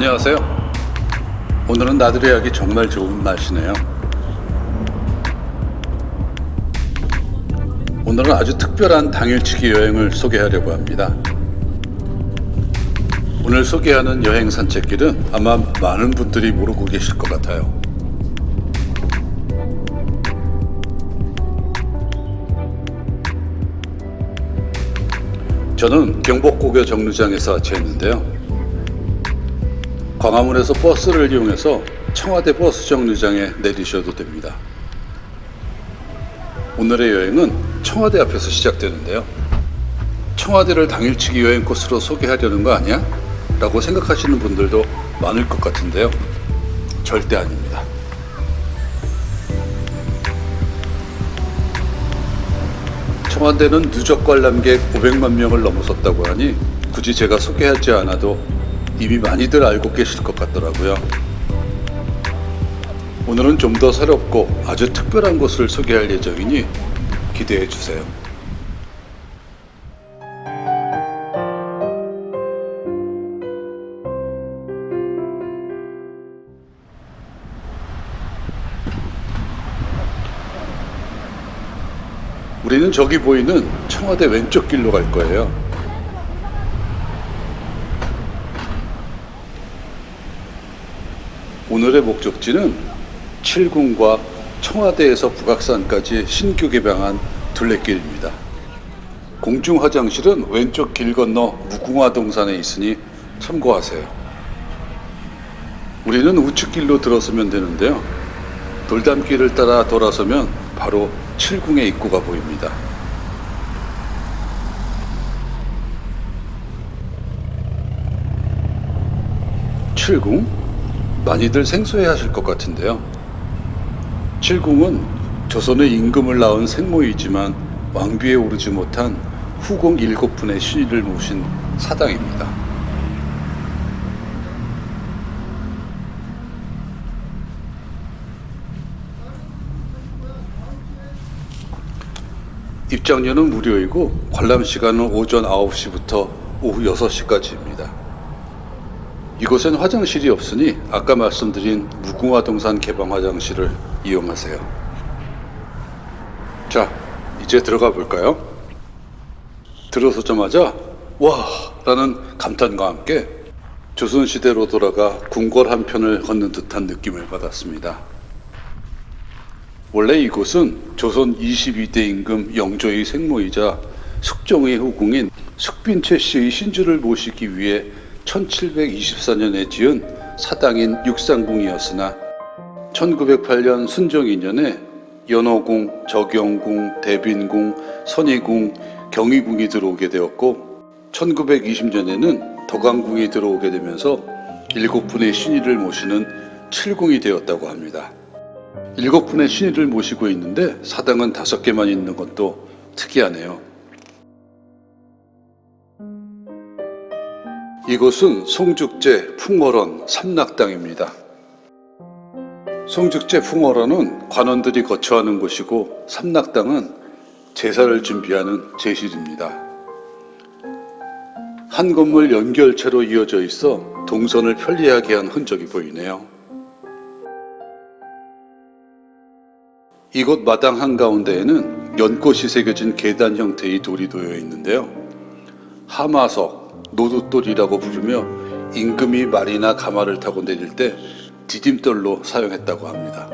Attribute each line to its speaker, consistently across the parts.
Speaker 1: 안녕하세요. 오늘은 나들이 하기 정말 좋은 날씨네요. 오늘은 아주 특별한 당일치기 여행을 소개하려고 합니다. 오늘 소개하는 여행 산책길은 아마 많은 분들이 모르고 계실 것 같아요. 저는 경복고교 정류장에서 하차했는데요. 광화문에서 버스를 이용해서 청와대 버스 정류장에 내리셔도 됩니다. 오늘의 여행은 청와대 앞에서 시작되는데요. 청와대를 당일치기 여행 코스로 소개하려는 거 아니야? 라고 생각하시는 분들도 많을 것 같은데요. 절대 아닙니다. 청와대는 누적 관람객 500만 명을 넘어섰다고 하니 굳이 제가 소개하지 않아도 이미 많이들 알고 계실 것 같더라고요. 오늘은 좀 더 새롭고 아주 특별한 곳을 소개할 예정이니 기대해 주세요. 우리는 저기 보이는 청와대 왼쪽 길로 갈 거예요. 오늘의 목적지는 칠궁과 청와대에서 북악산까지 신규 개방한 둘레길입니다. 공중 화장실은 왼쪽 길 건너 무궁화 동산에 있으니 참고하세요. 우리는 우측길로 들어서면 되는데요. 돌담길을 따라 돌아서면 바로 칠궁의 입구가 보입니다. 칠궁? 많이들 생소해 하실 것 같은데요. 칠궁은 조선의 임금을 낳은 생모이지만 왕비에 오르지 못한 후공 일곱 분의 신의를 모신 사당입니다. 입장료는 무료이고 관람 시간은 오전 9시부터 오후 6시까지입니다. 이곳엔 화장실이 없으니 아까 말씀드린 무궁화 동산 개방 화장실을 이용하세요. 자, 이제 들어가 볼까요? 들어서자마자 와! 라는 감탄과 함께 조선시대로 돌아가 궁궐 한 편을 걷는 듯한 느낌을 받았습니다. 원래 이곳은 조선 22대 임금 영조의 생모이자 숙종의 후궁인 숙빈채 씨의 신주를 모시기 위해 1724년에 지은 사당인 육상궁이었으나 1908년 순종 2년에 연호궁, 적영궁, 대빈궁, 선의궁, 경희궁이 들어오게 되었고 1920년에는 덕안궁이 들어오게 되면서 일곱 분의 신의를 모시는 칠궁이 되었다고 합니다. 일곱 분의 신의를 모시고 있는데 사당은 다섯 개만 있는 것도 특이하네요. 이곳은 송죽제 풍월원 삼락당입니다. 송죽제 풍월원은 관원들이 거처하는 곳이고 삼락당은 제사를 준비하는 제실입니다. 한 건물 연결체로 이어져 있어 동선을 편리하게 한 흔적이 보이네요. 이곳 마당 한가운데에는 연꽃이 새겨진 계단 형태의 돌이 놓여 있는데요. 하마석, 노두돌이라고 부르며 임금이 말이나 가마를 타고 내릴 때 디딤돌로 사용했다고 합니다.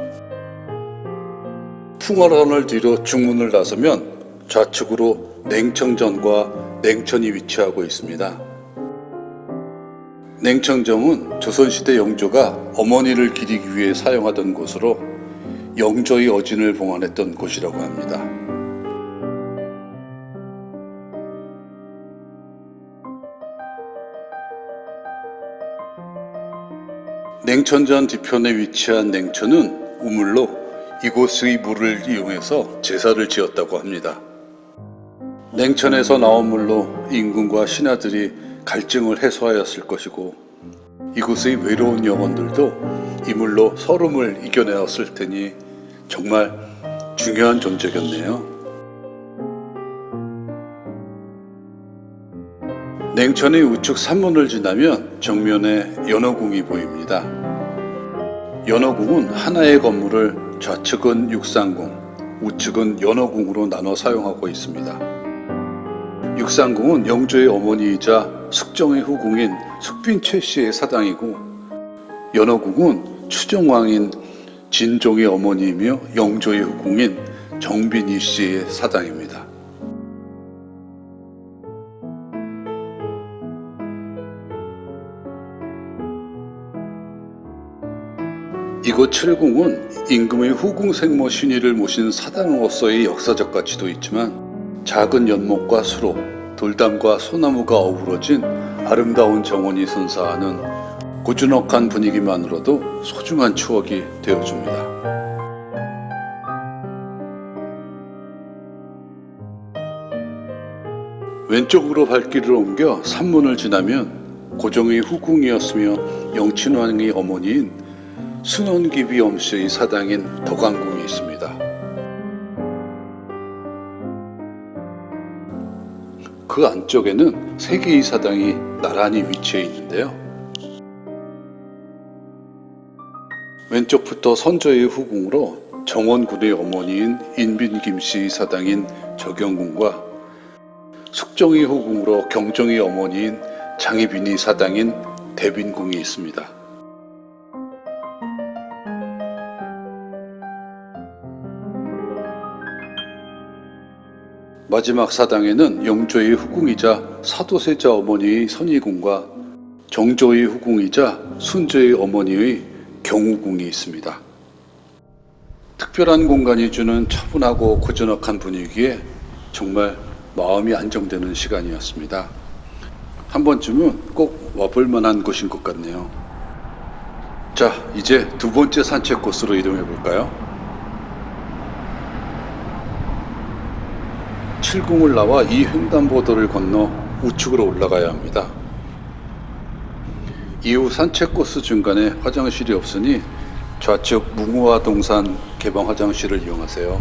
Speaker 1: 풍월원을 뒤로 중문을 나서면 좌측으로 냉청전과 냉천이 위치하고 있습니다. 냉청정은 조선시대 영조가 어머니를 기리기 위해 사용하던 곳으로 영조의 어진을 봉안했던 곳이라고 합니다. 냉천전 뒤편에 위치한 냉천은 우물로 이곳의 물을 이용해서 제사를 지었다고 합니다. 냉천에서 나온 물로 임금과 신하들이 갈증을 해소하였을 것이고 이곳의 외로운 영혼들도 이 물로 서름을 이겨내었을 테니 정말 중요한 존재겠네요. 냉천의 우측 산문을 지나면 정면에 연어궁이 보입니다. 연어궁은 하나의 건물을 좌측은 육상궁, 우측은 연어궁으로 나눠 사용하고 있습니다. 육상궁은 영조의 어머니이자 숙정의 후궁인 숙빈 최 씨의 사당이고 연어궁은 추정왕인 진종의 어머니이며 영조의 후궁인 정빈이 씨의 사당입니다. 이곳 칠궁은 임금의 후궁 생모 신의를 모신 사당으로서의 역사적 가치도 있지만 작은 연못과 수로, 돌담과 소나무가 어우러진 아름다운 정원이 선사하는 고즈넉한 분위기만으로도 소중한 추억이 되어줍니다. 왼쪽으로 발길을 옮겨 산문을 지나면 고종의 후궁이었으며 영친왕의 어머니인 순원기비 엄씨의 사당인 덕안궁이 있습니다. 그 안쪽에는 세 개의 사당이 나란히 위치해 있는데요. 왼쪽부터 선조의 후궁으로 정원군의 어머니인 인빈 김 씨의 사당인 적영궁과 숙정의 후궁으로 경정의 어머니인 장희빈이 사당인 대빈궁이 있습니다. 마지막 사당에는 영조의 후궁이자 사도세자 어머니의 선희궁과 정조의 후궁이자 순조의 어머니의 경우궁이 있습니다. 특별한 공간이 주는 차분하고 고즈넉한 분위기에 정말 마음이 안정되는 시간이었습니다. 한 번쯤은 꼭 와볼 만한 곳인 것 같네요. 자, 이제 두 번째 산책 코스로 이동해 볼까요? 칠궁을 나와 이 횡단보도를 건너 우측으로 올라가야 합니다. 이후 산책 코스 중간에 화장실이 없으니 좌측 무궁화 동산 개방 화장실을 이용하세요.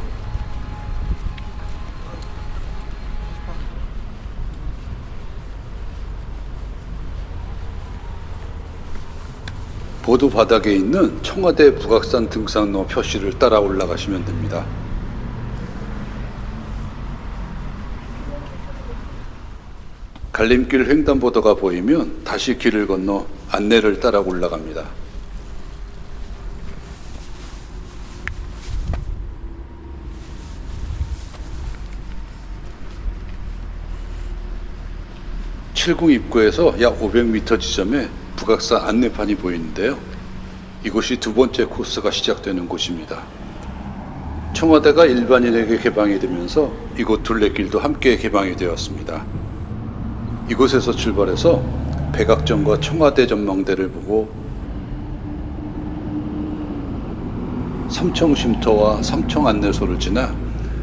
Speaker 1: 보도 바닥에 있는 청와대 북악산 등산로 표시를 따라 올라가시면 됩니다. 갈림길 횡단보도가 보이면 다시 길을 건너 안내를 따라 올라갑니다. 칠궁 입구에서 약 500m 지점에 북악산 안내판이 보이는데요. 이곳이 두 번째 코스가 시작되는 곳입니다. 청와대가 일반인에게 개방이 되면서 이곳 둘레길도 함께 개방이 되었습니다. 이곳에서 출발해서 백악정과 청와대 전망대를 보고 삼청 쉼터와 삼청 안내소를 지나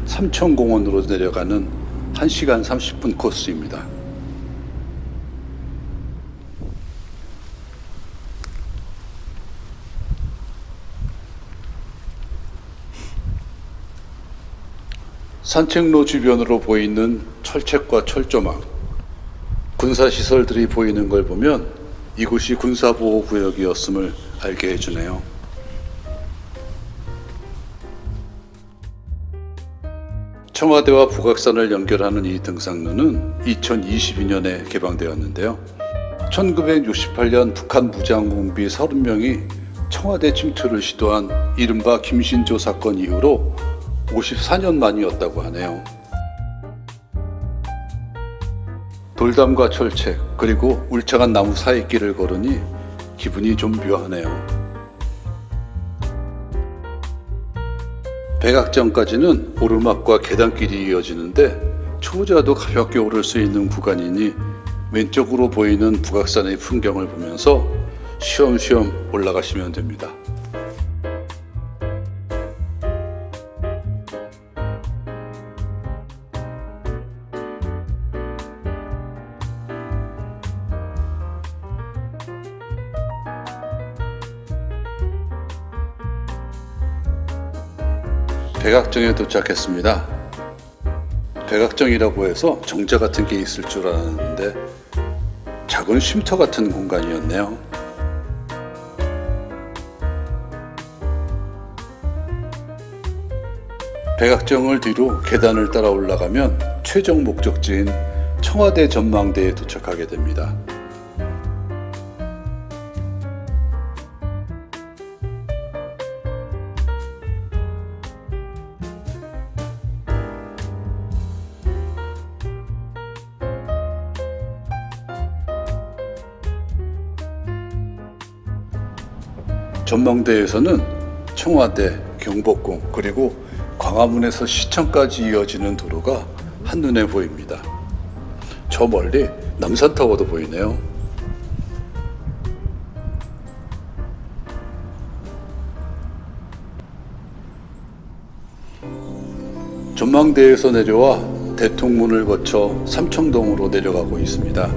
Speaker 1: 삼청 공원으로 내려가는 1시간 30분 코스입니다. 산책로 주변으로 보이는 철책과 철조망, 군사시설들이 보이는 걸 보면 이곳이 군사보호구역이었음을 알게 해주네요. 청와대와 북악산을 연결하는 이 등산로는 2022년에 개방되었는데요. 1968년 북한 무장공비 30명이 청와대 침투를 시도한 이른바 김신조 사건 이후로 54년 만이었다고 하네요. 돌담과 철책 그리고 울창한 나무 사이 길을 걸으니 기분이 좀 묘하네요. 백악정까지는 오르막과 계단길이 이어지는데 초보자도 가볍게 오를 수 있는 구간이니 왼쪽으로 보이는 북악산의 풍경을 보면서 쉬엄쉬엄 올라가시면 됩니다. 백악정에 도착했습니다. 백악정이라고 해서 정자 같은 게 있을 줄 알았는데 작은 쉼터 같은 공간이었네요. 백악정을 뒤로 계단을 따라 올라가면 최종 목적지인 청와대 전망대에 도착하게 됩니다. 전망대에서는 청와대, 경복궁 그리고 광화문에서 시청까지 이어지는 도로가 한눈에 보입니다. 저 멀리 남산타워도 보이네요. 전망대에서 내려와 대통문을 거쳐 삼청동으로 내려가고 있습니다.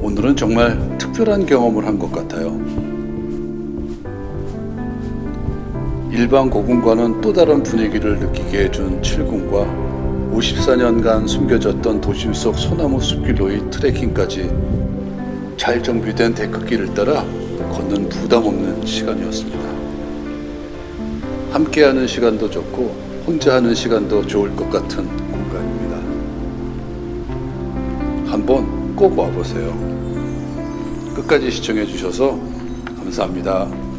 Speaker 1: 오늘은 정말 특별한 경험을 한 것 같아요. 일반 고궁과는 또 다른 분위기를 느끼게 해준 7궁과 54년간 숨겨졌던 도심 속 소나무 숲길로의 트레킹까지 잘 정비된 데크길을 따라 걷는 부담 없는 시간이었습니다. 함께하는 시간도 좋고 혼자 하는 시간도 좋을 것 같은 공간입니다. 한번 꼭 와보세요. 끝까지 시청해 주셔서 감사합니다.